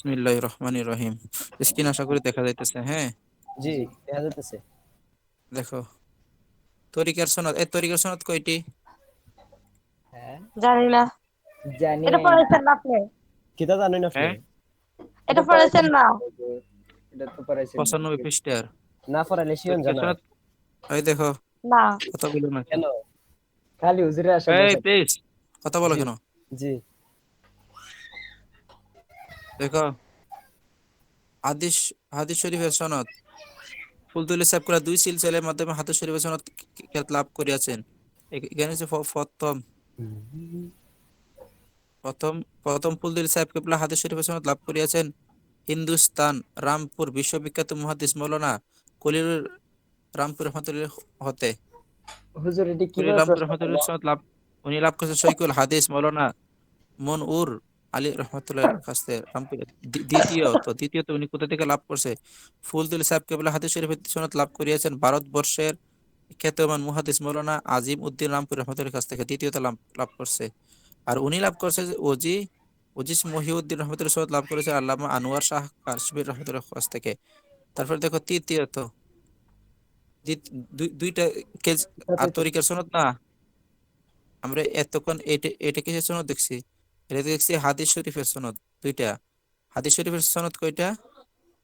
বিসমিল্লাহ রহমান রহিম। স্ক্রিন আশা করি দেখা যাইতেছে হ্যাঁ? জি দেখা যাইতেছে। দেখো তরিকার সনদ এই তরিকার সনদ কয়টি? হ্যাঁ। জানি না। জানি এটা পড়েছেন না আপনি? কিতা জানেন আপনি? হ্যাঁ? এটা পড়েছেন না? এটা তো পড়াইছেন পঁচানব্বই পৃষ্ঠার। না পড়াইলে শিওন জানা এই দেখো না। কথা বলো না। কেন? খালি হুজুরে আসা এই কথা বলো কেন? জি। দেখো হাদিস হাদিস শরীফের সনদ। ফুলতুল দুই সিলসিলের মাধ্যমে হাদিস শরীফের সনদ লাভ করিয়াছেন। এখানে হচ্ছে প্রথম। প্রথম প্রথম ফুলতুল সাহেব কেবলা হাদিস শরীফের সনদ লাভ করিয়াছেন হিন্দুস্তান রামপুর বিশ্ববিখ্যাত মুহাদ্দিস মৌলানা কলিল রামপুর রহমতুল্লাহ হতে। হুজুর এটি কি রামপুর রহমতুল্লাহ সনদ লাভ উনি লাভ করেছেন শৈকুল হাদিস মৌলানা মনউর আলী রহমতুল্লাহর কাছ দ্বিতীয়ত দ্বিতীয়ত উনি কোথা থেকে লাভ করছে? ফুলতুল সাহেব কেবলা হাদিস শরীফের সনদ লাভ করিয়াছেন ভারতবর্ষের খ্যাতমান মুহাদ্দিস মৌলানা আজিম উদ্দিন রামপুর রহমতুল্লাহর কাছ থেকে তৃতীয়ত লাভ করছে। আর উনি লাভ করছে ওজি ওজিস মহিউদ্দিন রহমতুল্লাহ সনদ লাভ করেছে আল্লামা আনোয়ার শাহ কাশমির রহমতুল্লাহ কাছ থেকে। তারপর দেখো তৃতীয়ত দুই- দুইটা কেজ আর তরিকার সনদ না। আমরা এতক্ষণ এটা এটা কিসের সনদ দেখছি? এটা দেখছি হাদিস শরীফের সনদ দুইটা। হাদিস শরীফের সনদ কয়টা?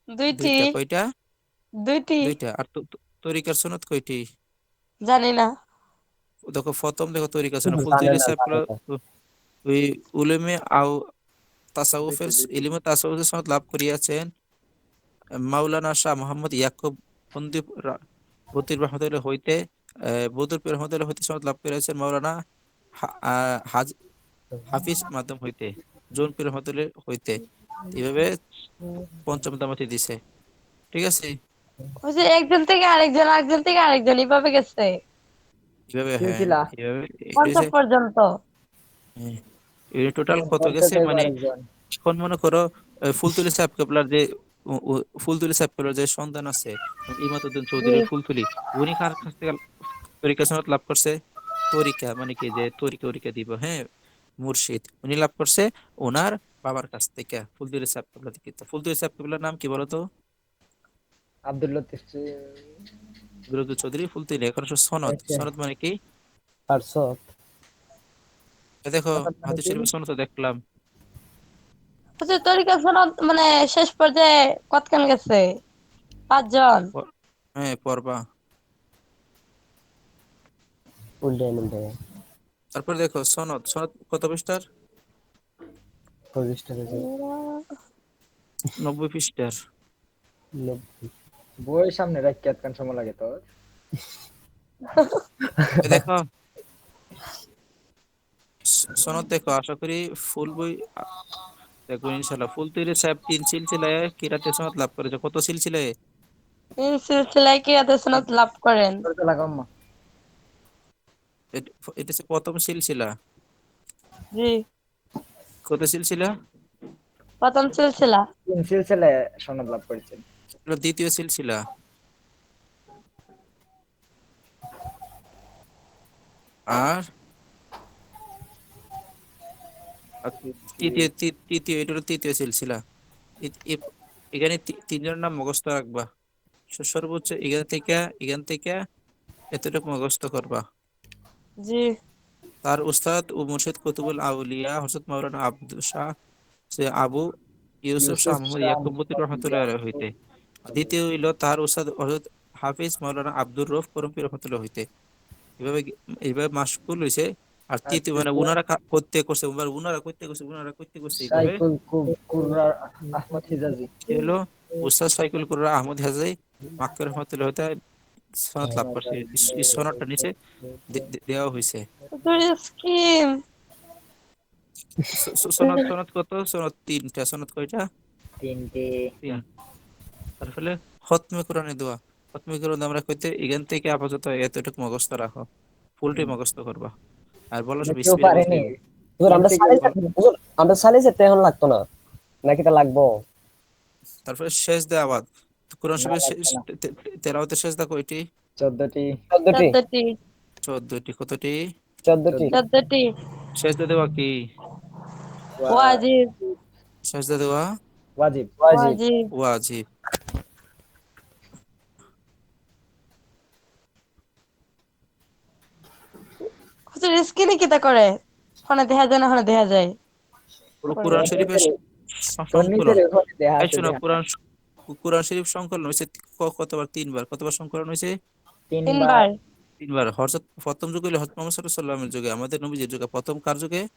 দুইটি। কয়টা? দুইটি। দুইটা। আর তরিকার সনদ কয়টি? জানি না। দেখো প্রথম দেখো তরিকা সনদ। জানে করা ওই উলেমে আও তাসাউফের ইলমে তাসাউফের সনদ লাভ করিয়াছেন। মাওলানা শাহ মোহাম্মদ ইয়াকুব বন্দিপ বতির রহমতুল্লাহ হইতে বদুর রহমতুল্লাহ হইতে সনদ লাভ করিয়াছেন মাওলানা হাজ হাফিজ মাধ্যম হইতে জোনপুর রহমতুল্লাহ হইতে। এইভাবে পঞ্চম দামাতি দিছে। ঠিক আছে? ওই যে একজন থেকে আরেকজন আরেকজন থেকে আরেকজন এইভাবে গেছে। এইভাবে হ্যাঁ এইভাবে পঞ্চম পর্যন্ত। টোটাল কত গেছে? মানে এখন মনে করো ফুলতুলি সাহেব কেবলার যে ফুলতুলি সাহেব কেবলার যে সন্তান আছে ইমাদুদ্দিন চৌধুরী ফুলতুলি উনি কার কাছ থেকে তরিকা সনদ লাভ করছে? তরিকা মানে কি যে তরিকা তরিকা দিব হ্যাঁ? মুর্শিদ। উনি লাভ করছে ওনার বাবার কাছ থেকে ফুলতুলি সাহেব কেবলা থেকে। তো ফুলতুলি সাহেব কেবলার নাম কি বলতো আব্দুল লতিফ বিরোধী চৌধুরী ফুলতুলি এখন সনদ। আচ্ছা। সনদ মানে কি? দেখো মানে হাদিস শরীফের সনদ দেখলাম। ওই তরিকা সনদ মানে শেষ পর্যায়ে কতক্ষণ গেছে? পাঁচজন? হ্যাঁ পড়বা। উল্টে তারপর দেখো সনদ সনদ কত পৃষ্ঠার? নব্বই পৃষ্ঠার। বই সামনে রাখি সময় লাগে তোর দেখো সনদ দেখো আশা করি ফুল বই দেখো ইনশাল্লাহ ফুল তৈরি সাহেব তিন সিলসিলায় কিরাতে সনদ লাভ করেছে। কত সিলসিলায়? তিন সিলসিলায় কি আদেশ সনদ লাভ করেন। লাগাম মা এট- হচ্ছে প্রথম সিলসিলা জি। কত সিলসিলা প্রথম সিলসিলা তিন সিলসিলে সনদ লাভ করেছেন। এটা দ্বিতীয় সিলসিলা আর? আর তৃতীয় তৃতীয় এটা হলো তৃতীয় সিলসিলা এখানে তিনজনের নাম মুখস্থ রাখবা। স- সর্বোচ্চ এখান থেকে এখান থেকে এতটুকু মুখস্থ করবা। জি। তার উস্তাদ ও মুর্শিদ কুতুবুল আউলিয়া হযরত মাওলানা আব্দুল শাহ সে আবু ইউসুফ শাহ মোহাম্মদ ইয়াকুবুদ্দিন রহমতুল্লাহ হইতে। দ্বিতীয় হইল তার উস্তাদ হযরত হাফিজ মাওলানা আব্দুর রউফ করমপি রহমতুল্লাহ হইতে। এভাবে এইভাবে মাসকুল হইছে। আর তৃতীয় মানে করতে করছে করতে করছে করতে করছে এইভাবে। আহমদ হিজাজি। হলো উস্তাদ সাইকুল কুররা আহমদ হাজাই মাক্কা রহমতুল্লাহ হইতে সনদ লাভ করছে এই- এই সনদটা নিচে দে- দে- দেওয়া হইছে স্কিম। স- স- সনদ সনদ কত? সনদ তিনটা সনদ কয়টা? তিনটে। খতমে কোরআনে দোয়া। খতমে কোরআন আমরা কইতে এখান থেকে আপাতত এতটুকু মুখস্থ রাখো। ফুলটি মুখস্থ করবা। আর বলো আমরা সালি যেতে এখন লাগতো না। নাকি এটা লাগবো? তারপরে শেষ দে আবাদ। কোরআন শরীফের। তে- তে- তেলাওয়াতের শেষ কয়টি? চোদ্দটি। চোদ্দটি। চোদ্দটি। চোদ্দটি কতটি? চোদ্দটি। চোদ্দটি। শেষ দা দেওয়া কি? ওয়াজিব। শেষ দা দেওয়া? ওয়াজিব। ওয়াজিব। ওয়াজিব। হুজুর স্ক্রিনে কিতা করে? ফোনে দেখা যায় না ফোনে দেখা যায়? কোরআন শরীফের। কোরআন কোরআন শরীফ সংকলন হয়েছে কতবার? তিনবার। কতবার সংকলন হয়েছে? তিনবার। তিনবার। হযরত প্রথম যুগে হযরত মুহাম্মদ সাল্লাল্লাহু আলাইহি ওয়াসাল্লামের যুগে আমাদের নবীজির যুগে। প্রথম কার যুগে?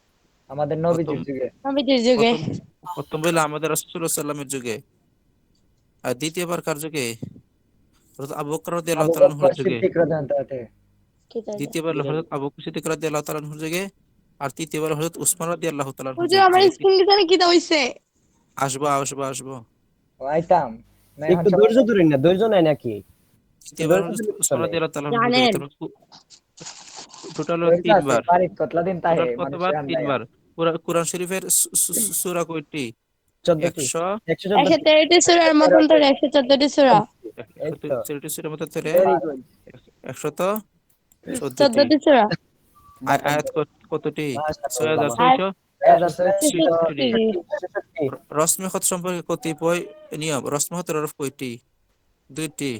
আমাদের নবীজির যুগে। নবীজির যুগে। প্রথম হলো আমাদের রাসূলুল্লাহ সাল্লামের যুগে। আর দ্বিতীয়বার কার যুগে? হযরত আবু বকর রাদিয়াল্লাহু আবু তাআলা বকর আনহুর যুগে দ্বিতীয়বার হযরত আবু বকর সিদ্দিক রাদিয়াল্লাহু তাআলা আনহুর যুগে। আর তৃতীয়বার হযরত উসমান রাদিয়াল্লাহু তাআলা আনহুর হুজুর আমার যুগে স্ক্রিন জানে কিতা হইছে? আসব আসব আসব। আইতাম একটু ধৈর্য ধরুন না ধৈর্য নাই নাকি? টোটাল তিনবার। কতবার? তিনবার। কোরআন- শরীফের সূরা কয়টি? একশত চোদ্দটি। আর আয়াত কতটি? ছয় হাজার ছয়শো? রশ্মিখত সম্পর্কে কতিপয় নিয়ম রশ্মিখতের হরফ কয়টি দুইটি।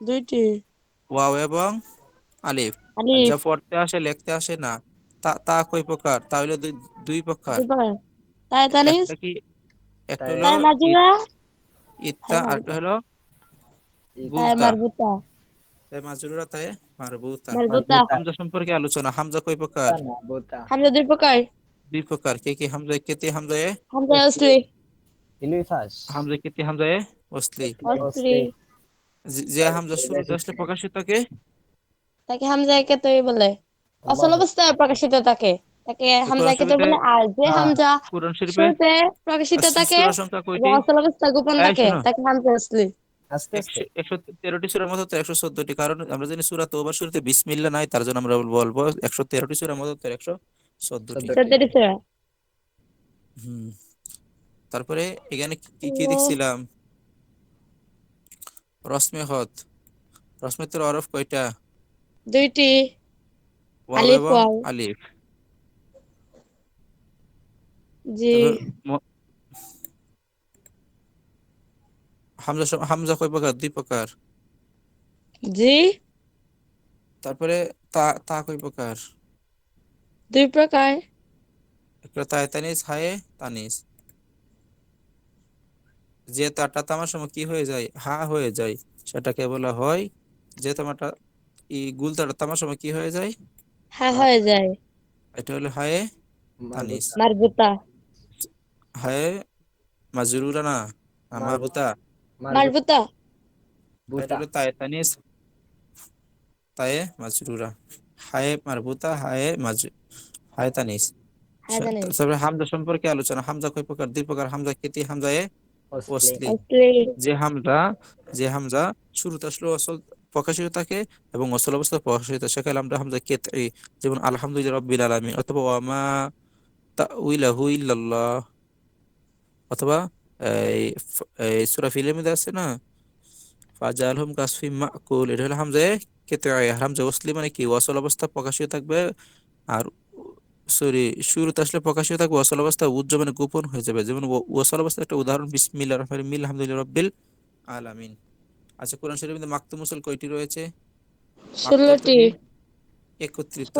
দুইটি। ওয়াও এবং আলিফ। যা পড়তে আসে লিখতে আসে না। তা তা কয় প্রকার? তাহলে দুই দুই প্রকার। তাই তানিস একটা কি? একটা হলো ইত্তা আর একটা হলো মারবুতা। তাই মাজরুরা তাই? মারবুতা। মারবুতা। হামজা সম্পর্কে আলোচনা। হামজা কয় প্রকার? হামজা দুই প্রকার। দুই প্রকার কে কি হামজা কেতে হামজায়ে হামজা অসলি ইলুই ফাস হামজা কেতে হামজায়ে ওসলি অসলি যে- যে হামজা শুরুতে আসলে প্রকাশিত তাকে বলে। অসল অবস্থায় প্রকাশিত থাকে তাকে হামজা বলে আর যে। হামজা কোরআন শরীফে প্রকাশিত এবং অসল অবস্থা গোপন থাকে তাকে। হামজা একশো- তেরোটি সূরার মধ্যে তো একশো চোদ্দটি। কারণ আমরা জানি সূরা তওবার শুরুতে বিসমিল্লাহ নাই তার জন্য আমরা বলব একশো তেরোটি সূরার মধ্যে তো একশো চোদ্দটি। হুম। তারপরে এখানে কি- কি কি দেখছিলাম? রসমে হত। রসমেতের অরফ কয়টা? দুইটি। আলিফ, আলিফ। জি। হামজা হামজা কয় প্রকার? দুই প্রকার। জি। তারপরে তা তা কয় প্রকার? দুই প্রকার। একটা তায় তানিস হায়ে তানিস। যে তাটা তামার সময় কি হয়ে যায় হা হয়ে যায় সেটাকে বলা হয় যে তামাটা ই গুলতাটা তামার সময় কি হয়ে যায়? হ্যাঁ হয়ে যায়। এটা হলো হায়ে তানিস। মারবুতা। হায়ে মাজরুরা না মারবুতা। মারবুতা। এটা বোতা। হলো তায়ে তানিস তায়ে মাজরুরা। হায়ে মারবুতা হায়ে মাজ হায়ে তানিস হ্যাঁ জানি তারপরে হামজা সম্পর্কে আলোচনা হামজা কয় প্রকার? দুই প্রকার হামজা কেতি। ওসলি অসলি যে হামজা যে হামজা শুরুতে আসলে অসল প্রকাশিত থাকে এবং অসল অবস্থায় প্রকাশিত সেখানে আমরা হামজা কেতই যেমন আলহামদুলিল্লাহ রাব্বিল আলামিন অথবা ওয়ামা তাউইলাহু ইল্লাল্লাহ অথবা এই সূরা ফিলের মধ্যে আছে না? ফাজালহুম কাসফি মাকুল এটা হলো হামজা কেতই হামজা ওসলি মানে কি? অসল অবস্থা প্রকাশিত থাকবে আর সরি শুরুতে আসলে প্রকাশিত থাকবে অসল অবস্থা উজ্জ্ব মানে গোপন হয়ে যাবে। যেমন ওসল অবস্থা একটা উদাহরণ বিসমিল্লাহ রহমান মিল আলহামদুলিল্লাহ রব্বিল আলামিন। আচ্ছা কোরআন শরীফের মধ্যে মাকতু মুসল কয়টি রয়েছে? ষোলোটি। একত্রিত।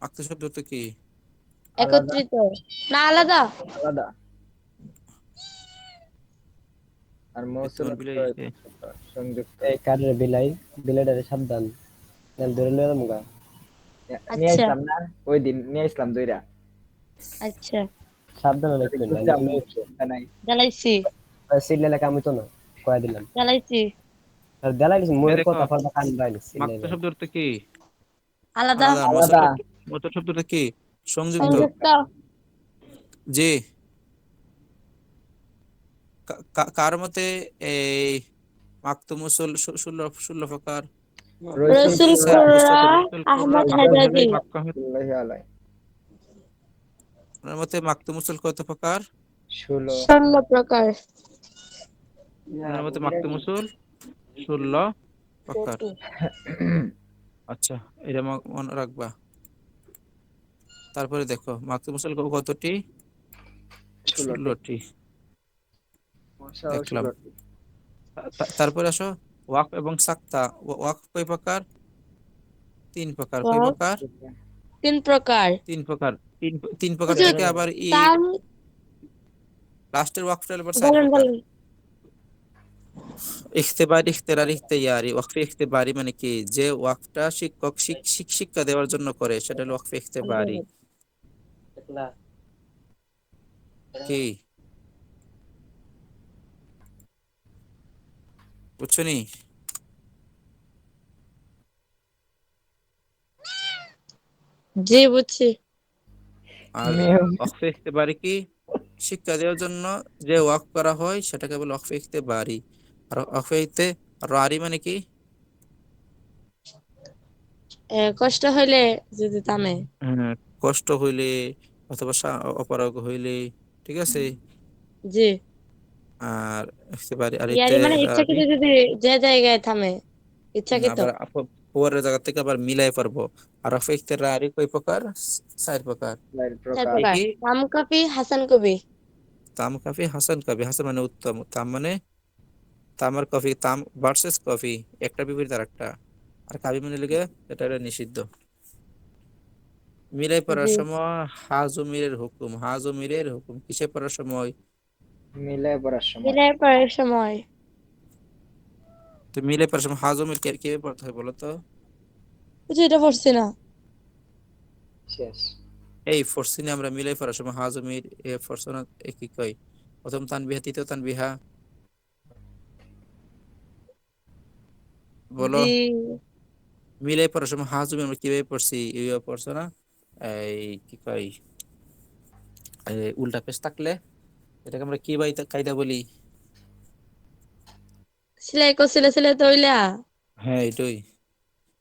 মাকতু শব্দ তো কি? একত্রিত। না আলাদা। আলাদা। আর মৌসুল সংযুক্ত। এই কারের বিলাই বিলাইটারে সাবধান। ধরে লয়ে যাব গা। নিয়ে আচ্ছা। আসলাম না? ওই দিন নিয়ে আসলাম দুইটা আচ্ছা। সাবধান হলে একটু না বুঝলাম, চিন্তা নাই। জ্বালাইছি। সিলেলে কামিত না কয়ে দিলাম। জ্বালাইছি। আর দেলাই দিছি মুয়ের কথা কান কি? আলাদা। আলাদা। মতর শব্দটা কি? সংযুক্ত। জি। কার মতে এই মাকতু মুসল ষোলো ষোলো প্রকার রসুল আহমদ মতে মাকতু মুসল কত প্রকার? প্রকার। ওনার মতে মাকতু মুসল প্রকার। আচ্ছা এটা মনে রাখবা। তারপরে দেখো মাকতু মুসল কতটি? ষোলোটি। ষোলোটি। মশাও দেখলাম। তারপরে আসো। ওয়াক এবং সাক্তা। ওয়া- ওয়াক কয় প্রকার? তিন প্রকার। কয় প্রকার? তিন প্রকার। তিন প্রকার। তিন প্রকার থেকে আবার ই লাস্টের ওয়াকফটা আবার ইখতেবারি ইখতেরারি ইখতিয়ারি। ওয়াকফে ইখতেবারি মানে কি? যে ওয়াকফটা শিক্ষক শিক- শিক- শিক্ষা দেওয়ার জন্য করে সেটা হলো ওয়াকফে ইখতেবারি। কি? বুঝছ নি? জি বুঝছি। আর ওয়াকফে ইখতেবারি কি? শিক্ষা দেওয়ার জন্য যে ওয়াক করা হয় সেটাকে বলে ওয়াকফে ইখতেবারি আর ওয়াকফে রারি মানে কি? কষ্ট হইলে যদি তামে কষ্ট হইলে অথবা অপারগ হইলে ঠিক আছে? জি। আর ইখতেবারি আর ইয়ারি মানে ইচ্ছাকৃত যদি যে জায়গায় থামে ইচ্ছাকৃত আবার পরের জায়গা থেকে আবার মিলাই পারব। আর ওয়াকফে ইখতেরারি কয় প্রকার? চার প্রকার। চার চার প্রকার। প্রকার। কি? তাম কপি হাসান কবি তাম কাফি হাসান কাফি। হাসান মানে উত্তম। তাম মানে তামার কফি তাম ভার্সেস কফি। একটা বিপরীত আর একটা। আর কাবি মানে লিগে এটা হলো নিষিদ্ধ। মিলাই পড়ার। সময় হাজুমিরের হুকুম। হাজ হাজুমিরের হুকুম। কিসে পড়ার সময়? মিলে পড়ার সময়। পড়ার সময়। তো মিলাই পড়ার সময় হাজুমির কে কীভাবে পড়তে হয় বলো তো? বুঝছি এটা পড়ছি না। শেষ। এই ফরসিনে আমরা মিলাই পড়ার সময় হাজুমির এ ফরসনা এ কি কয়? প্রথম তানবিহা তৃতীয় তানবিহা। বলো। পড়ার সময় হাজুমি আমরা কীভাবে পড়ছি পড়ছো না? এই কি কয়? এই উল্টা পেশ থাকলে। এটাকে আমরা কি বাই কায়দা বলি? সিলাই করছিলে সিলাই তৈলা হ্যাঁ এটাই।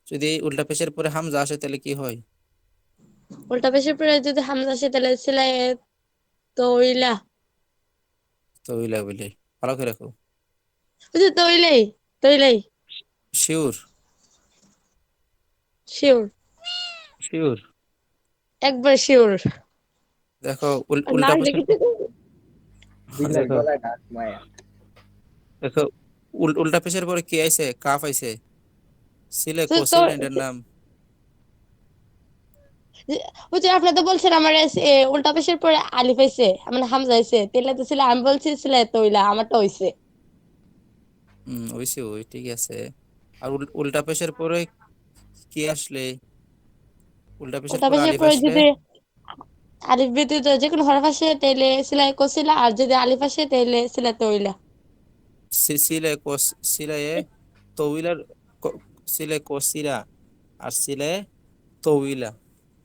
যদি উল্টা পেশের পরে হামজা আসে তাহলে কি হয়? উল্টা পেশের পরে যদি হামজা আসে তাহলে সিলাই তৈলা তো ওইলা বলে। ভালো করে রাখো বুঝছি তৈলাই তৈলাই শিওর? শিওর। শিওর? একবার শিওর। দেখো উল- উল্টা নাম পেশের লিখেছি তো? দিনের দেখো দেখো উল- উল্টা পেশের পরে কি আইছে? কাফ আইছে? সিলে নাম। বুঝছি আপনি তো বলছেন আমার উল্টা পেশের পরে আলিফ আইছে মানে হামজা আইছে। তেলে তো ছিল আমি বলছি সিলাই তৈলা আমারটা হইছে। হুম ওইসে ওই ঠিক আছে। আর উল্টা পেশের পরে কি আসলে? উল্টা পেশের পরে আলিফ পরে যদি আলিফ ব্যতীত যে কোনো হরফ আসে তাইলে সিলাই কছিলা আর যদি আলিফ আসে তাইলে সিলাই তৈলা। সি- সিলে কোস সিলে তৌইলার ক- সিলে কোসিরা আর সিলে তৌইলা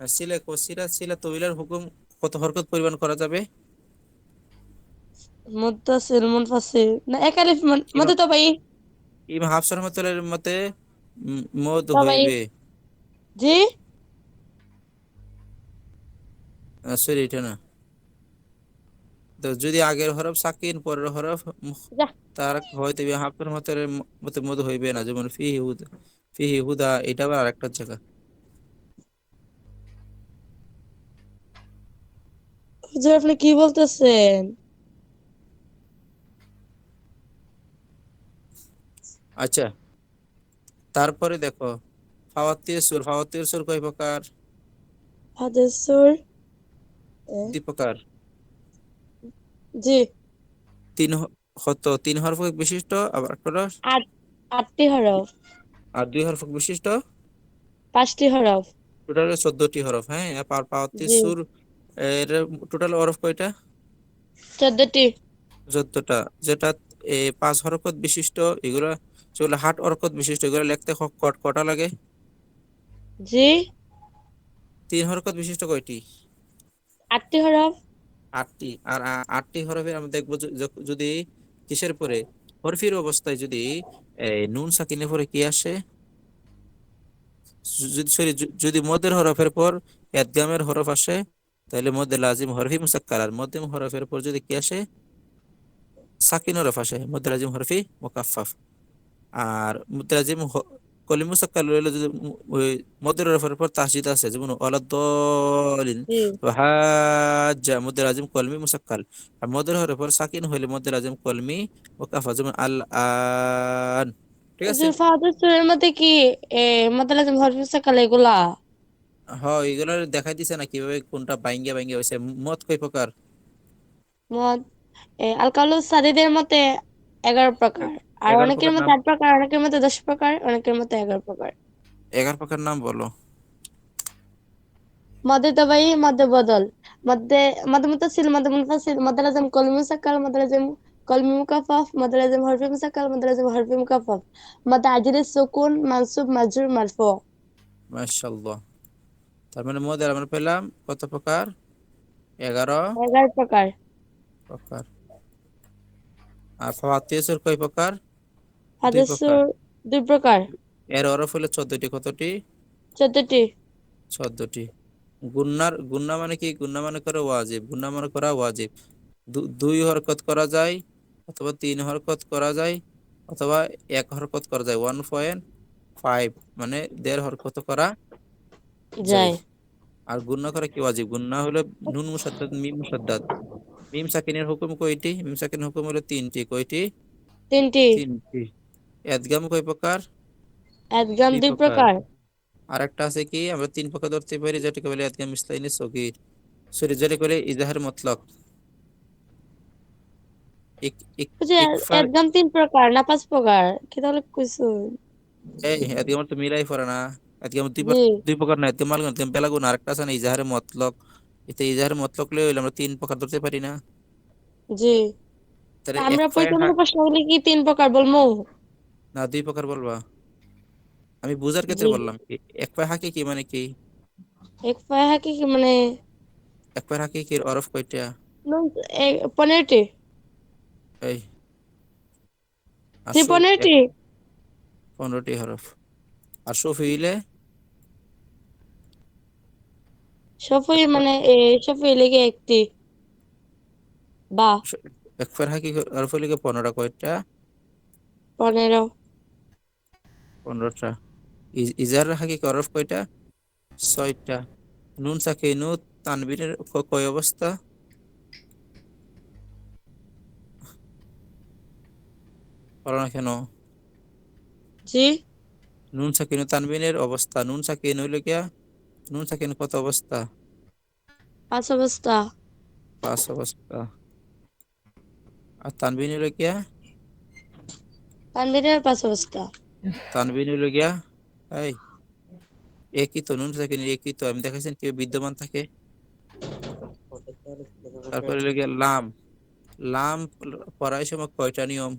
আর সিলে কোসিরা সিলে তৌইলার হুকুম কত হরকত পরিমাণ করা যাবে? মুদ্দাসির মুনফাসির না এক আলিফ মন- মধ্যে তো ভাই। ইমাম হাফস রহমতুল্লাহর মতে মদ হইবে। জি? সরি এটা না। তো যদি আগের হরফ সাকিন পরের হরফ তার হয়তো ইমাম হাফস রহমতুল্লাহর মতে হইবে না যেমন ফিহি হুদা ফিহি হুদা এটা আবার আরেকটা জায়গা। হুজুর আপনি কি বলতেছেন? আচ্ছা তারপরে দেখো ফাওয়াতির সুর ফাওয়াতির সুর কয় প্রকার? দুই প্রকার জি। তিন হতো তিন হরফ বিশিষ্ট আবার একটা আট আটটি হরফ। আর দুই হরফ বিশিষ্ট? পাঁচটি হরফ। টোটাল চোদ্দটি হরফ হ্যাঁ? আর পা- সুর এর টোটাল হরফ কয়টা? চোদ্দটি। চোদ্দটা। যেটা এ, পাঁচ হরকত বিশিষ্ট এগুলো যেগুলো হাট হরকত বিশিষ্ট এগুলো লিখতে কট কটা লাগে? জি। তিন হরকত বিশিষ্ট কয়টি? আটটি হরফ? আটটি। আর আটটি হরফে আমরা দেখব যদি কিসের পরে? হরফির অবস্থায় যদি নুন সাকিনের পরে কি আসে? যদি, সরি যদি মদের হরফের পর এদগামের হরফ আসে, তাহলে মধ্যে লাজিম, হরফি মুসাক্কার। আর মধ্যম হরফের পর যদি কি আসে? সাকিন হরফ আসে মধ্যে লাজিম, হরফি মুকাফফাফ। আর মুদ্রাজিম হ- কলিম মুসাক্কাল হইলে যদি ওই মদের হরফের পর তাসজিদ আছে যেমন ওয়ালাদ্দালিন হাজ্জা মদের আজিম কলমি মুসাক্কাল। আর মদের পর সাকিন হইলে মদের আজিম কলমি ও কাফা যেমন আল আন। ঠিক আছে? যে মধ্যে কি এ মধ্যে লাজম হরফ মুসাক্কাল এগুলা? হ্যাঁ এগুলো দেখাই দিছে না কীভাবে কোনটা বাইঙ্গে বাইঙ্গে হয়েছে মত কয় প্রকার? মদ এ আল কাউলু সাদিদের মতে এগারো প্রকার। আর অনেকের মতে আট প্রকার অনেকের মতে দশ প্রকার অনেকের মতে এগারো প্রকার। এগারো প্রকার নাম বলো। মদে তবাই মদে বদল। মদে মদে মুতাসিল মদে মুনফাসিল মদে লাজম কলমি মুসাক্কাল মদে লাজম কলমি মুকাফফাফ মদে লাজম হরফি মুসাক্কাল মদে লাজম হরফি মুকাফফাফ। মদে আজিরে সুকুন মানসুব মাজরুর মারফু। মাশাআল্লাহ। তার মানে মদের আমরা পেলাম কত প্রকার? এগারো এগারো প্রকার। প্রকার। আর ফাতিসের কয় প্রকার? দুই হাদিস প্রকার। সুর দুই প্রকার। এর হরফ হলো চোদ্দটি কতটি? চোদ্দটি। চোদ্দটি। গুন্নার গুন্না মানে কি? গুন্না মানে করে ওয়াজিব। গুন্না মানে করা ওয়াজিব। দুই হরকত করা যায় অথবা তিন হরকত করা যায় অথবা এক হরকত করা যায়। ওয়ান পয়েন্ট ফাইভ মানে দেড় হরকত করা যায়। যায়। আর গুন্না করা কি ওয়াজিব? গুন্না হলো নুন মুসাদ্দাদ মিম মুসাদ্দাদ। মিম সাকিনের হুকুম কয়টি? মিম সাকিনের হুকুম হলো তিনটি। কয়টি? তিনটি। তিনটি। এদগাম কয় প্রকার? একদম দুই প্রকার। প্রকার। আর একটা আছে কি আমরা তিন প্রকার ধরতে পারি যেটাকে বলে এদগাম ইসলাইনি সগীর সরি যেটাকে বলে ইজাহার মতলক বুঝে তিন প্রকার না পাঁচ প্রকার? কি তাহলে কইছো? এই এদগাম তো মিলাই পড়ে না। এদগাম দুই দুই প্রকার না এদগাম মালগুন এদগাম বেলাগুন আরেকটা আছে না ইজাহার মতলক এতে ইজাহার মতলক লই হইলে আমরা তিন প্রকার ধরতে পারি না। জি। আমরা প্রথম প্রশ্ন হলে কি তিন প্রকার বলব না দুই প্রকার বলবা। আমি বুঝার ক্ষেত্রে বললাম এক পায়ে হাঁকি কি মানে কি? এক পায়ে হাকি কি মানে? এক পায়ে হাঁকি কি অরফ কয়টা? পনেরোটি। এই। পনেরোটি? পনেরোটি হরফ। আর সফিলে সফই এক মানে এ সফই লেগে একটি? বা। এক পায়ে হাঁকি হরফ লিখে পনেরোটা কয়টা? পনেরো। পনেরোটা। ইজ- ইজার হাঁকি হরফ কয়টা? ছয়টা। নুন সাকিনু তানবিনের ক- কয় অবস্থা? না কেন? জি। নুন সাকিনু তানবিনের অবস্থা। নুন সাকিন হইল গিয়া নুন সাকিন কত অবস্থা? পাঁচ অবস্থা। পাঁচ অবস্থা। আর তানবিন হইল গিয়া? তানবিরের পাঁচ অবস্থা। তানবিন হইল গিয়া এই একই তো নুন সাকিন একই তো আমি দেখাইছেন কেউ বিদ্যমান থাকে? তারপরে হইল গিয়া লাম লাম পড়ার সময় কয়টা নিয়ম?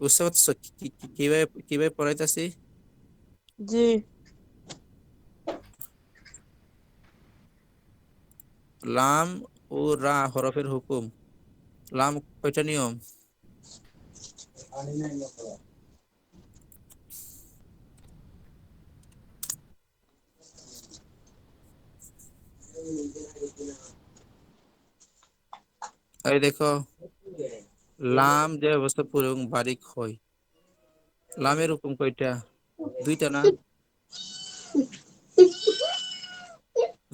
বুঝতে পারছ কীভাবে কীভাবে পড়াইতেছি? জি। লাম ও রা হরফের হুকুম। লাম কয়টা নিয়ম। এই দেখো, লাম যে অবস্থা পুরো এবং বারিক হয় লামের হুকুম কয়টা? দুইটা না?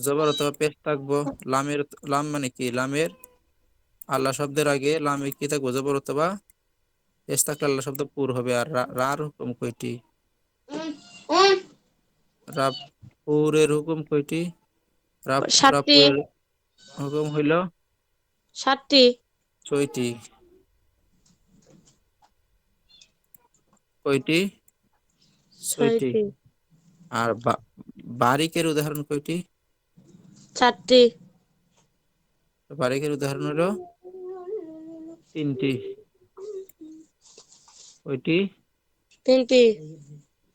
জবর অথবা পেশ থাকব। লামের, লাম মানে কি? লামের আল্লাহ শব্দের আগে লামে কি থাকব জবর অথবা পেশ থাকলে আল্লাহ শব্দ পুর হবে আর রার হুকুম কয়টি? হুকুম কয়টি? রাপুরের হুকুম হইল সাতটি। ছয়টি। কয়টি? ছয়টি। আর বারিকের উদাহরণ কয়টি? চারটি। বারিকের উদাহরণ হলো তিনটি। কয়টি তিনটি।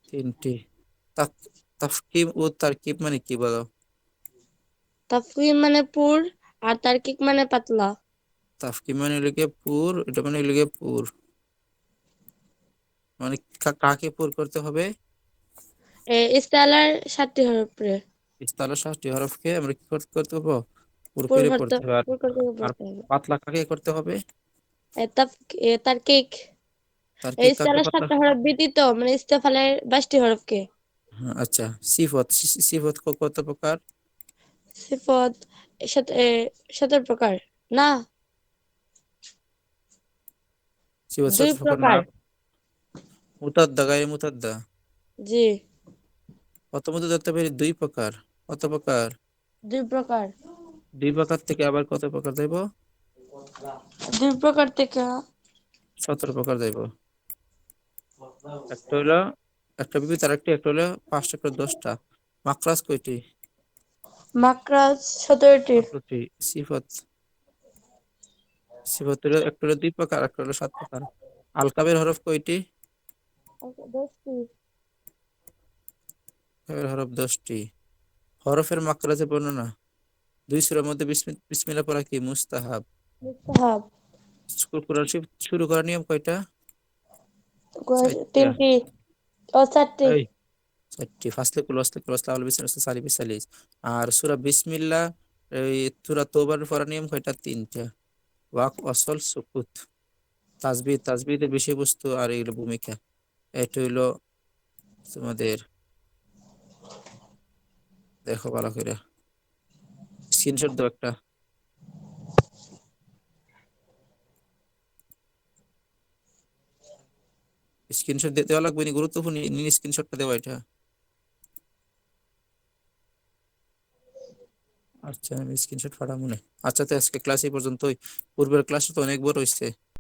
তিনটি। তাফকিম ও তারকিব মানে কি বলো? তাফকিম মানে পুর আর তার্কিক মানে পাতলা। তাফকিম মানে গিয়ে পুর এটা মানে গিয়ে পুর। মানে কাকে পুর করতে হবে? এ ইস্তালার সাতটি হরফে। ইস্তালা সাতটি হরফকে আমরা কি করতে করতে হবে পুর করে করতে হবে। আর পাতলা কাকে করতে হবে? তারকিক তার এই কত সাতটা হরফ ব্যতীত মানে ইস্তেফালের বাইশটি হরফকে। হ্যাঁ, আচ্ছা। সিফত সিফত কত প্রকার? সিফত সতেরো প্রকার। না। সিফত দুই প্রকার প্রকার। মুতাদ্দা গায়ে মুতাদ্দা। জি। কত মধ্যে ধরতে পারি দুই প্রকার। কত প্রকার? দুই প্রকার। দুই প্রকার থেকে আবার কত প্রকার দেব? দুই প্রকার থেকে। সতেরো প্রকার দেব একটা হলো একটা বিপরীত আর একটা একটা হলো পাঁচটা একটা দশটা। মাকরাজ কয়টি? মাকরাজ সতেরোটি। সতেরোটি। সিফত? সিফত হলো একটা হলো দুই প্রকার একটা হলো সাত প্রকার। আলকাবের হরফ কয়টি? দশটি। হরফ দশটি। হরফের মাকরাজের বর্ণনা? দুই সুরের মধ্যে বিসমি- বিসমিল্লাহ পড়া কি? মুস্তাহাব। মুস্তাহাব। কোরআন শরীফ শুরু করার নিয়ম কয়টা? তিনটি। ও চারটি। চারটি। ফাসলে কুল ওয়াসলে কুল ওয়াসলে আউল বিসমিল্লাহ সালি বিসালিস আর সূরা বিসমিল্লাহ এই সূরা তওবার পড়ার নিয়ম কয়টা? তিনটা। ওয়াক অসল সুকুত। তাসবিহ তাসবিহের বিষয়বস্তু আর এগুলো ভূমিকা। এটা হইল তোমাদের দেখো ভালো করে। স্ক্রিনশট দাও একটা। স্ক্রিনশট দেওয়া লাগবে নি গুরুত্বপূর্ণ স্ক্রিনশটটা দেওয়া এটা। আচ্ছা আমি স্ক্রিনশট পাঠাবো না। আচ্ছা তো আজকে ক্লাস এই পর্যন্তই। পূর্বের ক্লাস তো অনেক বড় হয়েছে